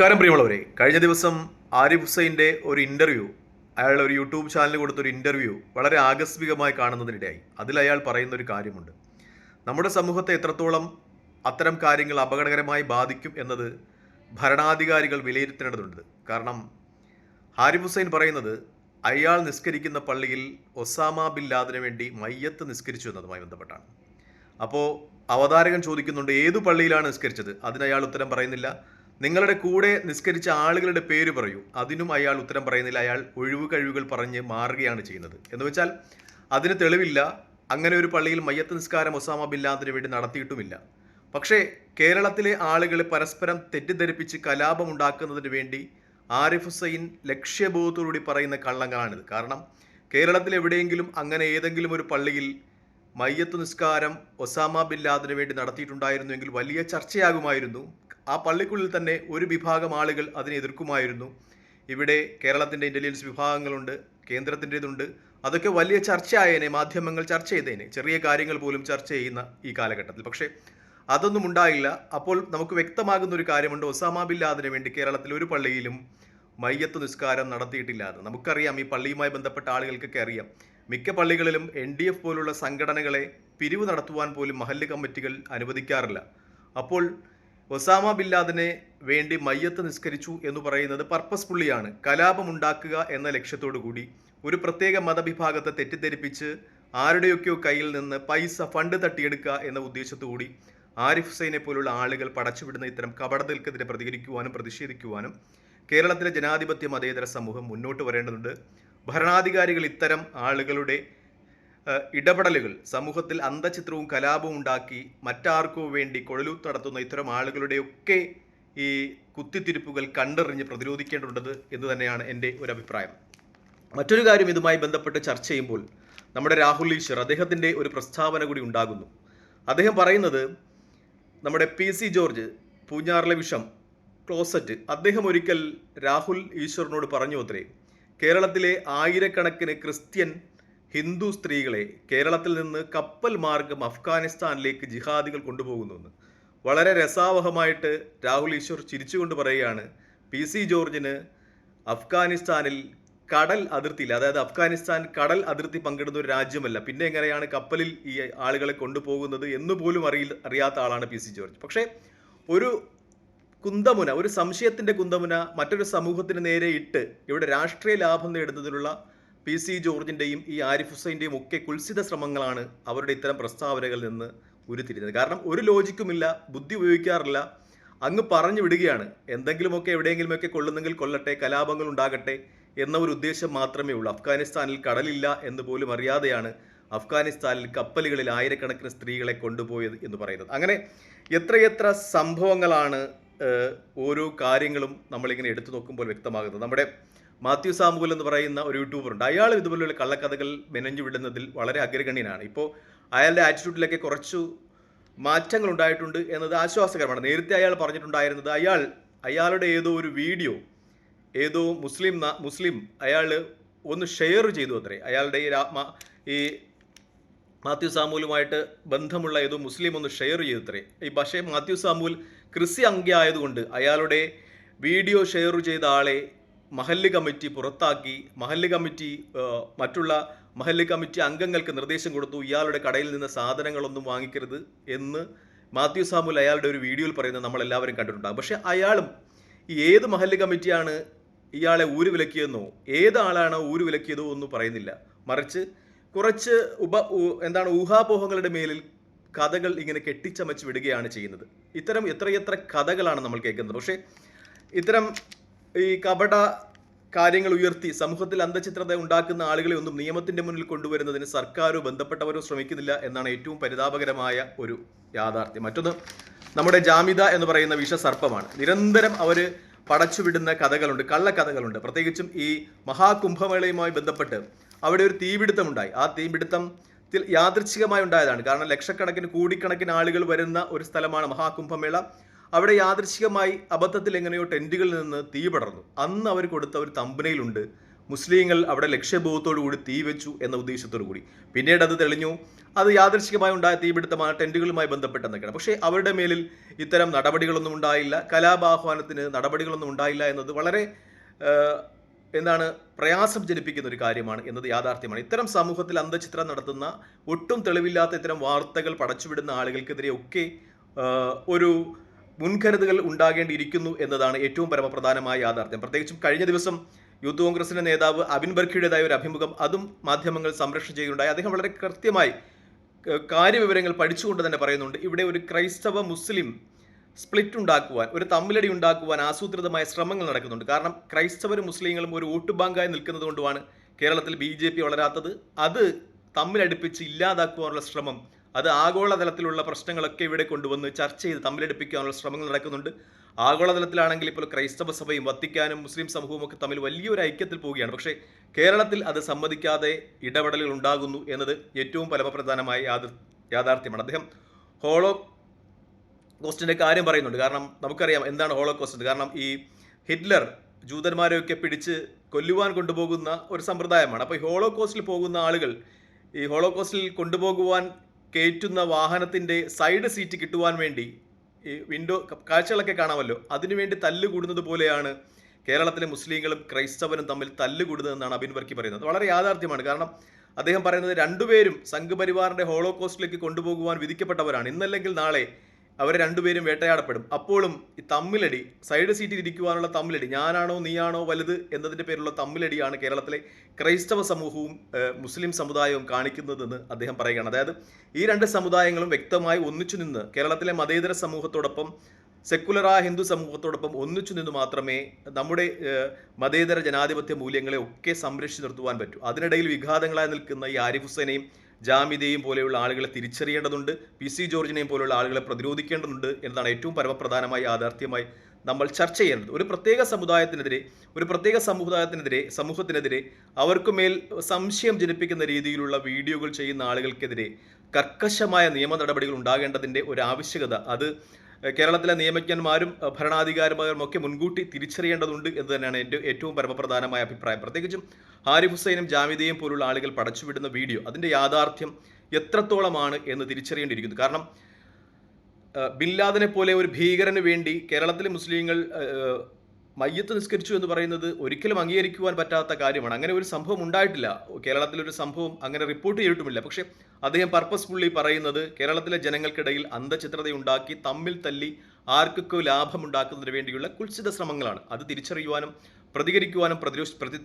നമസ്കാരം പ്രിയമുള്ളവരെ. കഴിഞ്ഞ ദിവസം ആരിഫ് ഹുസൈന്റെ ഒരു ഇന്റർവ്യൂ അയാൾ ഒരു യൂട്യൂബ് ചാനലിൽ കൊടുത്തൊരു ഇന്റർവ്യൂ വളരെ ആകസ്മികമായി കാണുന്നതിനിടയായി. അതിൽ അയാൾ പറയുന്ന ഒരു കാര്യമുണ്ട്. നമ്മുടെ സമൂഹത്തെ എത്രത്തോളം അത്തരം കാര്യങ്ങൾ അപകടകരമായി ബാധിക്കും എന്നത് ഭരണാധികാരികൾ വിലയിരുത്തേണ്ടതുണ്ട്. കാരണം ഹാരിഫ് ഹുസൈൻ പറയുന്നത് അയാൾ നിസ്കരിക്കുന്ന പള്ളിയിൽ ഒസാമ ബിൻ ലാദിന് വേണ്ടി മയ്യത്ത് നിസ്കരിച്ചു എന്നതുമായി ബന്ധപ്പെട്ടാണ്. അപ്പോൾ അവതാരകൻ ചോദിക്കുന്നുണ്ട് ഏതു പള്ളിയിലാണ് നിസ്കരിച്ചത്? അതിന് അയാൾ ഉത്തരം പറയുന്നില്ല. നിങ്ങളുടെ കൂടെ നിസ്കരിച്ച ആളുകളുടെ പേര് പറയൂ. അതിനും അയാൾ ഉത്തരം പറയുന്നില്ല. അയാൾ ഒഴിവ് കഴിവുകൾ പറഞ്ഞ് മാറുകയാണ് ചെയ്യുന്നത്. എന്ന് വെച്ചാൽ അതിന് തെളിവില്ല. അങ്ങനെ ഒരു പള്ളിയിൽ മയ്യത്ത് നിസ്കാരം ഒസാമ ബിൻ വേണ്ടി നടത്തിയിട്ടുമില്ല. പക്ഷേ കേരളത്തിലെ ആളുകളെ പരസ്പരം തെറ്റിദ്ധരിപ്പിച്ച് കലാപമുണ്ടാക്കുന്നതിന് വേണ്ടി ആരിഫ് ഹുസൈൻ ലക്ഷ്യബോധത്തോടുകൂടി പറയുന്ന കള്ളങ്ങളാണിത്. കാരണം കേരളത്തിൽ എവിടെയെങ്കിലും അങ്ങനെ ഏതെങ്കിലും ഒരു പള്ളിയിൽ മയ്യത്ത് നിസ്കാരം ഒസാമ ബിൻ ലാദിന് വേണ്ടി നടത്തിയിട്ടുണ്ടായിരുന്നുവെങ്കിൽ വലിയ ചർച്ചയാകുമായിരുന്നു. ആ പള്ളിക്കുള്ളിൽ തന്നെ ഒരു വിഭാഗം ആളുകൾ അതിനെ എതിർക്കുമായിരുന്നു. ഇവിടെ കേരളത്തിന്റെ ഇന്റലിജൻസ് വിഭാഗങ്ങളുണ്ട് കേന്ദ്രത്തിന്റെതുണ്ട്. അതൊക്കെ വലിയ ചർച്ചയായേനെ മാധ്യമങ്ങൾ ചർച്ച ചെയ്തേനെ ചെറിയ കാര്യങ്ങൾ പോലും ചർച്ച ചെയ്യുന്ന ഈ കാലഘട്ടത്തിൽ. പക്ഷേ അതൊന്നും ഉണ്ടായില്ല. അപ്പോൾ നമുക്ക് വ്യക്തമാകുന്ന ഒരു കാര്യമുണ്ട്. ഒസാമ ബില്ലാദിന് വേണ്ടി കേരളത്തിൽ ഒരു പള്ളിയിലും മയ്യത്ത് നിസ്കാരം നടത്തിയിട്ടില്ല എന്ന്. നമുക്കറിയാം ഈ പള്ളിയുമായി ബന്ധപ്പെട്ട ആളുകൾക്കൊക്കെ അറിയാം. മിക്ക പള്ളികളിലും എൻ ഡി എഫ് പോലുള്ള സംഘടനകളെ പിരിവ് നടത്തുവാൻ പോലും മഹല്ല് കമ്മിറ്റികൾ അനുവദിക്കാറില്ല. അപ്പോൾ ഒസാമ ബിൻ ലാദനെ വേണ്ടി മയ്യത്ത് നിസ്കരിച്ചു എന്ന് പറയുന്നത് പർപ്പസ് പുള്ളിയാണ്. കലാപമുണ്ടാക്കുക എന്ന ലക്ഷ്യത്തോടു കൂടി ഒരു പ്രത്യേക മതവിഭാഗത്തെ തെറ്റിദ്ധരിപ്പിച്ച് ആരുടെയൊക്കെയോ കയ്യിൽ നിന്ന് പൈസ ഫണ്ട് തട്ടിയെടുക്കുക എന്ന ഉദ്ദേശത്തുകൂടി ആരിഫ് ഹുസൈനെ പോലുള്ള ആളുകൾ പടച്ചുവിടുന്ന ഇത്തരം കപടതൽക്കെതിരെ പ്രതികരിക്കുവാനും പ്രതിഷേധിക്കുവാനും കേരളത്തിലെ ജനാധിപത്യ മതേതര സമൂഹം മുന്നോട്ട് വരേണ്ടതുണ്ട്. ഭരണാധികാരികൾ ഇത്തരം ആളുകളുടെ ഇടപെടലുകൾ സമൂഹത്തിൽ അന്തചിത്രവും കലാപവും ഉണ്ടാക്കി മറ്റാർക്കോ വേണ്ടി കൊഴലു നടത്തുന്ന ഇത്തരം ആളുകളുടെയൊക്കെ ഈ കുത്തിത്തിരിപ്പുകൾ കണ്ടെറിഞ്ഞ് പ്രതിരോധിക്കേണ്ടതുണ്ട് എന്ന് തന്നെയാണ് എന്റെ ഒരു അഭിപ്രായം. മറ്റൊരു കാര്യം ഇതുമായി ബന്ധപ്പെട്ട് ചർച്ച ചെയ്യുമ്പോൾ നമ്മുടെ രാഹുൽ ഈശ്വർ അദ്ദേഹത്തിന്റെ ഒരു പ്രസ്താവന കൂടി ഉണ്ടാകുന്നു. അദ്ദേഹം പറയുന്നത് നമ്മുടെ പി സി ജോർജ് പൂഞ്ഞാറിലെ വിഷം ക്ലോസറ്റ് അദ്ദേഹം ഒരിക്കൽ രാഹുൽ ഈശ്വറിനോട് പറഞ്ഞു അത്രേ കേരളത്തിലെ ആയിരക്കണക്കിന് ക്രിസ്ത്യൻ ഹിന്ദു സ്ത്രീകളെ കേരളത്തിൽ നിന്ന് കപ്പൽ മാർഗം അഫ്ഗാനിസ്ഥാനിലേക്ക് ജിഹാദികൾ കൊണ്ടുപോകുന്നുവെന്ന് വളരെ രസാവഹമായിട്ട് രാഹുൽ ഈശ്വർ ചിരിച്ചുകൊണ്ട് പറയുകയാണ് പി സി ജോർജിന് അഫ്ഗാനിസ്ഥാനിൽ കടൽ അതിർത്തിയില്ല. അതായത് അഫ്ഗാനിസ്ഥാൻ കടൽ അതിർത്തി പങ്കിടുന്ന ഒരു രാജ്യമല്ല. പിന്നെ എങ്ങനെയാണ് കപ്പലിൽ ഈ ആളുകളെ കൊണ്ടുപോകുന്നത് എന്ന് പോലും അറിയി അറിയാത്ത ആളാണ് പി സി ജോർജ്. പക്ഷേ ഒരു കുന്തമുന ഒരു സംശയത്തിന്റെ കുന്തമുന മറ്റൊരു സമൂഹത്തിന് നേരെ ഇട്ട് ഇവിടെ രാഷ്ട്രീയ ലാഭം നേടുന്നതിനുള്ള പി സി ജോർജിന്റെയും ഈ ആരിഫ് ഹുസൈന്റെയും ഒക്കെ കുൽസിത ശ്രമങ്ങളാണ് അവരുടെ ഇത്തരം പ്രസ്താവനകളിൽ നിന്ന് ഉരുത്തിരിഞ്ഞത്. കാരണം ഒരു ലോജിക്കുമില്ല ബുദ്ധി ഉപയോഗിക്കാറില്ല അങ്ങ് പറഞ്ഞു വിടുകയാണ്. എന്തെങ്കിലുമൊക്കെ എവിടെയെങ്കിലുമൊക്കെ കൊള്ളുന്നെങ്കിൽ കൊല്ലട്ടെ കലാപങ്ങൾ ഉണ്ടാകട്ടെ എന്ന ഒരു ഉദ്ദേശം മാത്രമേ ഉള്ളൂ. അഫ്ഗാനിസ്ഥാനിൽ കടലില്ല എന്ന് പോലും അറിയാതെയാണ് അഫ്ഗാനിസ്ഥാനിൽ കപ്പലുകളിൽ ആയിരക്കണക്കിന് സ്ത്രീകളെ കൊണ്ടുപോയത് എന്ന് പറയുന്നത്. അങ്ങനെ എത്രയെത്ര സംഭവങ്ങളാണ് ഓരോ കാര്യങ്ങളും നമ്മളിങ്ങനെ എടുത്തു നോക്കുമ്പോൾ വ്യക്തമാകുന്നത്. നമ്മുടെ മാത്യു സാമുവൽ എന്ന് പറയുന്ന ഒരു യൂട്യൂബർ ഉണ്ട് അയാൾ ഇതുപോലെയുള്ള കള്ളക്കഥകൾ മെനഞ്ഞു വിടുന്നതിൽ വളരെ അഗ്രഗണ്യനാണ്. ഇപ്പോൾ അയാളുടെ ആറ്റിറ്റ്യൂഡിലൊക്കെ കുറച്ചു മാറ്റങ്ങൾ ഉണ്ടായിട്ടുണ്ട് എന്നത് ആശ്വാസകരമാണ്. നേരത്തെ അയാൾ പറഞ്ഞിട്ടുണ്ടായിരുന്നത് അയാൾ അയാളുടെ ഏതോ ഒരു വീഡിയോ ഏതോ മുസ്ലിം മുസ്ലിം അയാൾ ഒന്ന് ഷെയർ ചെയ്തു അത്രേ. അയാളുടെ ഈ ഈ മാത്യു സാമൂലുമായിട്ട് ബന്ധമുള്ള ഏതോ മുസ്ലിം ഒന്ന് ഷെയർ ചെയ്തു അത്രേ. ഈ പക്ഷേ മാത്യു സാമൂൽ ക്രിസ്ത്യ അംഗ ആയതുകൊണ്ട് അയാളുടെ വീഡിയോ ഷെയർ ചെയ്ത ആളെ മഹല്ല് കമ്മിറ്റി പുറത്താക്കി മഹല്ല് കമ്മിറ്റി മറ്റുള്ള മഹല്ല് കമ്മിറ്റി അംഗങ്ങൾക്ക് നിർദ്ദേശം കൊടുത്തു ഇയാളുടെ കടയിൽ നിന്ന് സാധനങ്ങളൊന്നും വാങ്ങിക്കരുത് എന്ന് മാത്യു സാമുൽ അയാളുടെ ഒരു വീഡിയോയിൽ പറയുന്നത് നമ്മൾ എല്ലാവരും കണ്ടിട്ടുണ്ടാകും പക്ഷേ അയാളും ഏത് മഹല്ല് കമ്മിറ്റിയാണ് ഇയാളെ ഊര് വിലക്കിയെന്നോ ഏതാളാണ് ഊര് വിലക്കിയതോ ഒന്നും പറയുന്നില്ല. മറിച്ച് കുറച്ച് ഉപ എന്താണ് ഊഹാപോഹങ്ങളുടെ മേലിൽ കഥകൾ ഇങ്ങനെ കെട്ടിച്ചമച്ച് വിടുകയാണ് ചെയ്യുന്നത്. ഇത്തരം എത്രയെത്ര കഥകളാണ് നമ്മൾ കേൾക്കുന്നത്. പക്ഷേ ഇത്തരം ഈ കപട കാര്യങ്ങൾ ഉയർത്തി സമൂഹത്തിൽ അന്ധചിത്രത ഉണ്ടാക്കുന്ന ആളുകളെ ഒന്നും നിയമത്തിന്റെ മുന്നിൽ കൊണ്ടുവരുന്നതിന് സർക്കാരോ ബന്ധപ്പെട്ടവരോ ശ്രമിക്കുന്നില്ല എന്നാണ് ഏറ്റവും പരിതാപകരമായ ഒരു യാഥാർത്ഥ്യം. മറ്റൊന്ന് നമ്മുടെ ജാമിത എന്ന് പറയുന്ന വിഷസർപ്പമാണ്. നിരന്തരം അവർ പടച്ചുവിടുന്ന കഥകളുണ്ട് കള്ളക്കഥകളുണ്ട്. പ്രത്യേകിച്ചും ഈ മഹാകുംഭമേളയുമായി ബന്ധപ്പെട്ട് അവിടെ ഒരു തീപിടുത്തമുണ്ടായി. ആ തീപിടുത്തത്തിൽ യാദൃച്ഛികമായി ഉണ്ടായതാണ്. കാരണം ലക്ഷക്കണക്കിന് കോടിക്കണക്കിന് ആളുകൾ വരുന്ന ഒരു സ്ഥലമാണ് മഹാകുംഭമേള. അവിടെ യാദൃശികമായി അബദ്ധത്തിൽ എങ്ങനെയോ ടെന്റുകളിൽ നിന്ന് തീ പടർന്നു. അന്ന് അവർ കൊടുത്ത ഒരു തമ്പനയിലുണ്ട്. മുസ്ലിങ്ങൾ അവിടെ ലക്ഷ്യബോധത്തോടു കൂടി തീ വെച്ചു എന്ന ഉദ്ദേശത്തോടു കൂടി. പിന്നീട് അത് തെളിഞ്ഞു. അത് യാദൃശികമായി ഉണ്ടായ തീപിടുത്തമാണ് ടെന്റുകളുമായി ബന്ധപ്പെട്ടെന്നൊക്കെയാണ് പക്ഷേ അവരുടെ മേലിൽ ഇത്തരം നടപടികളൊന്നും ഉണ്ടായില്ല. കലാപാഹ്വാനത്തിന് നടപടികളൊന്നും ഉണ്ടായില്ല എന്നത് വളരെ എന്താണ് പ്രയാസം ജനിപ്പിക്കുന്ന ഒരു കാര്യമാണ് എന്നത് യാഥാർത്ഥ്യമാണ്. ഇത്തരം സമൂഹത്തിൽ അന്ധചിത്രം നടത്തുന്ന ഒട്ടും തെളിവില്ലാത്ത ഇത്തരം വാർത്തകൾ പടച്ചുവിടുന്ന ആളുകൾക്കെതിരെ ഒക്കെ ഒരു മുൻകരുതലുകൾ ഉണ്ടാകേണ്ടിയിരിക്കുന്നു എന്നതാണ് ഏറ്റവും പരമപ്രധാനമായ യാഥാർത്ഥ്യം. പ്രത്യേകിച്ചും കഴിഞ്ഞ ദിവസം യൂത്ത് കോൺഗ്രസിന്റെ നേതാവ് അബിൻ ബർഖിയുടേതായ ഒരു അഭിമുഖം അതും മാധ്യമങ്ങൾ സംരക്ഷണം ചെയ്യുകയുണ്ടായി. അദ്ദേഹം വളരെ കൃത്യമായി കാര്യവിവരങ്ങൾ പഠിച്ചുകൊണ്ട് തന്നെ പറയുന്നുണ്ട്. ഇവിടെ ഒരു ക്രൈസ്തവ മുസ്ലിം സ്പ്ലിറ്റ് ഉണ്ടാക്കുവാൻ ഒരു തമ്മിലടി ഉണ്ടാക്കുവാൻ ആസൂത്രിതമായ ശ്രമങ്ങൾ നടക്കുന്നുണ്ട്. കാരണം ക്രൈസ്തവരും മുസ്ലിങ്ങളും ഒരു വോട്ട് ബാങ്കായി നിൽക്കുന്നത് കൊണ്ടുമാണ് കേരളത്തിൽ ബി ജെ പി വളരാത്തത്. അത് തമ്മിലടുപ്പിച്ച് ഇല്ലാതാക്കുവാനുള്ള ശ്രമം അത് ആഗോളതലത്തിലുള്ള പ്രശ്നങ്ങളൊക്കെ ഇവിടെ കൊണ്ടുവന്ന് ചർച്ച ചെയ്ത് തമ്മിലെടുപ്പിക്കാനുള്ള ശ്രമങ്ങൾ നടക്കുന്നുണ്ട്. ആഗോളതലത്തിലാണെങ്കിൽ ഇപ്പോൾ ക്രൈസ്തവ സഭയും വത്തിക്കാനും മുസ്ലിം സമൂഹവും ഒക്കെ തമ്മിൽ വലിയൊരു ഐക്യത്തിൽ പോവുകയാണ്. പക്ഷേ കേരളത്തിൽ അത് സമ്മതിക്കാതെ ഇടപെടലുകൾ ഉണ്ടാകുന്നു എന്നത് ഏറ്റവും പരമപ്രധാനമായ യാഥാർത്ഥ്യമാണ്. അദ്ദേഹം ഹോളോ കോസ്റ്റിന്റെ കാര്യം പറയുന്നുണ്ട്. കാരണം നമുക്കറിയാം എന്താണ് ഹോളോ കോസ്റ്റ് കാരണം ഈ ഹിറ്റ്ലർ ജൂതന്മാരെയൊക്കെ പിടിച്ച് കൊല്ലുവാൻ കൊണ്ടുപോകുന്ന ഒരു സമ്പ്രദായമാണ്. അപ്പോൾ ഈ ഹോളോകോസ്റ്റിൽ പോകുന്ന ആളുകൾ ഈ ഹോളോ കോസ്റ്റിൽ കൊണ്ടുപോകുവാൻ കയറ്റുന്ന വാഹനത്തിന്റെ സൈഡ് സീറ്റ് കിട്ടുവാൻ വേണ്ടി ഈ വിൻഡോ കാഴ്ചകളൊക്കെ കാണാമല്ലോ. അതിനുവേണ്ടി തല്ലുകൂടുന്നത് പോലെയാണ് കേരളത്തിലെ മുസ്ലിങ്ങളും ക്രൈസ്തവനും തമ്മിൽ തല്ലുകൂടുന്നതെന്നാണ് അബിൻ വർക്കി പറയുന്നത്. വളരെ യാഥാർത്ഥ്യമാണ്. കാരണം അദ്ദേഹം പറയുന്നത് രണ്ടുപേരും സംഘപരിവാറിന്റെ ഹോളോകോസ്റ്റിലേക്ക് കൊണ്ടുപോകുവാൻ വിധിക്കപ്പെട്ടവരാണ്. ഇന്നല്ലെങ്കിൽ നാളെ അവർ രണ്ടുപേരും വേട്ടയാടപ്പെടും. അപ്പോഴും ഈ തമ്മിലടി സൈഡ് സീറ്റിൽ ഇരിക്കുവാനുള്ള തമ്മിലടി ഞാനാണോ നീയാണോ വലുത് എന്നതിന്റെ പേരിലുള്ള തമ്മിലടിയാണ് കേരളത്തിലെ ക്രൈസ്തവ സമൂഹവും മുസ്ലിം സമുദായവും കാണിക്കുന്നതെന്ന് അദ്ദേഹം പറയുകയാണ്. അതായത് ഈ രണ്ട് സമുദായങ്ങളും വ്യക്തമായി ഒന്നിച്ചു നിന്ന് കേരളത്തിലെ മതേതര സമൂഹത്തോടൊപ്പം സെക്കുലറാ ഹിന്ദു സമൂഹത്തോടൊപ്പം ഒന്നിച്ചു നിന്ന് മാത്രമേ നമ്മുടെ മതേതര ജനാധിപത്യ മൂല്യങ്ങളെ ഒക്കെ സംരക്ഷിച്ചു നിർത്തുവാൻ പറ്റൂ. അതിനിടയിൽ വിഘാതങ്ങളായി നിൽക്കുന്ന ഈ ആരിഫ് ഹുസൈനെയും ജാമിദയും പോലെയുള്ള ആളുകളെ തിരിച്ചറിയേണ്ടതുണ്ട്. പി സി ജോർജിനെയും പോലെയുള്ള ആളുകളെ പ്രതിരോധിക്കേണ്ടതുണ്ട് എന്നതാണ് ഏറ്റവും പരമപ്രധാനമായി യാഥാർത്ഥ്യമായി നമ്മൾ ചർച്ച ചെയ്യേണ്ടത്. ഒരു പ്രത്യേക സമുദായത്തിനെതിരെ ഒരു പ്രത്യേക സമുദായത്തിനെതിരെ സമൂഹത്തിനെതിരെ അവർക്കുമേൽ സംശയം ജനിപ്പിക്കുന്ന രീതിയിലുള്ള വീഡിയോകൾ ചെയ്യുന്ന ആളുകൾക്കെതിരെ കർക്കശമായ നിയമ നടപടികൾ ഉണ്ടാകേണ്ടതിന്റെ ഒരു ആവശ്യകത. അത് കേരളത്തിലെ നിയമജ്ഞന്മാരും ഭരണാധികാരിമാരും ഒക്കെ മുൻകൂട്ടി തിരിച്ചറിയേണ്ടതുണ്ട് എന്ന് തന്നെയാണ് എന്റെ ഏറ്റവും പരമപ്രധാനമായ അഭിപ്രായം. പ്രത്യേകിച്ചും ഹാരിഫ് ഹുസൈനും ജാമിദയും പോലുള്ള ആളുകൾ പടച്ചുവിടുന്ന വീഡിയോ അതിന്റെ യാഥാർത്ഥ്യം എത്രത്തോളമാണ് എന്ന് തിരിച്ചറിയേണ്ടിയിരിക്കുന്നു. കാരണം ബില്ലാദിനെ പോലെ ഒരു ഭീകരന് വേണ്ടി കേരളത്തിലെ മുസ്ലിങ്ങൾ മയ്യത്ത് നിസ്കരിച്ചു എന്ന് പറയുന്നത് ഒരിക്കലും അംഗീകരിക്കുവാൻ പറ്റാത്ത കാര്യമാണ്. അങ്ങനെ ഒരു സംഭവം ഉണ്ടായിട്ടില്ല. കേരളത്തിലൊരു സംഭവം അങ്ങനെ റിപ്പോർട്ട് ചെയ്തിട്ടുമില്ല. പക്ഷേ അദ്ദേഹം പർപ്പസ്ഫുള്ളി പറയുന്നത് കേരളത്തിലെ ജനങ്ങൾക്കിടയിൽ അന്ധചിത്രതയുണ്ടാക്കി തമ്മിൽ തല്ലി ആർക്കൊക്കെ ലാഭമുണ്ടാക്കുന്നതിന് വേണ്ടിയുള്ള കുൽസിത ശ്രമങ്ങളാണ്. അത് തിരിച്ചറിയുവാനും പ്രതികരിക്കുവാനും പ്രതിരോധ പ്രതി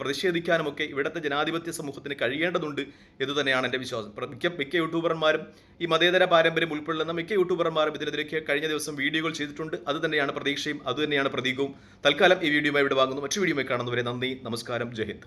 പ്രതിഷേധിക്കാനുമൊക്കെ ഇവിടുത്തെ ജനാധിപത്യ സമൂഹത്തിന് കഴിയേണ്ടതുണ്ട് എന്ന് തന്നെയാണ് എന്റെ വിശ്വാസം. മിക്ക മിക്ക യൂട്യൂബർമാരും ഈ മതേതര പാരമ്പര്യം ഉൾക്കൊള്ളുന്ന മിക്ക യൂട്യൂബർമാരും ഇതിനെതിരെയൊക്കെ കഴിഞ്ഞ ദിവസം വീഡിയോകൾ ചെയ്തിട്ടുണ്ട്. അത് തന്നെയാണ് പ്രതീക്ഷയും അതുതന്നെയാണ് പ്രതീകവും. തൽക്കാലം ഈ വീഡിയോയുമായി ഇവിടെ വാങ്ങുന്നു. മറ്റു വീഡിയോയുമായി കാണുന്നവരെ നന്ദി നമസ്കാരം ജയ് ഹിന്ദ്.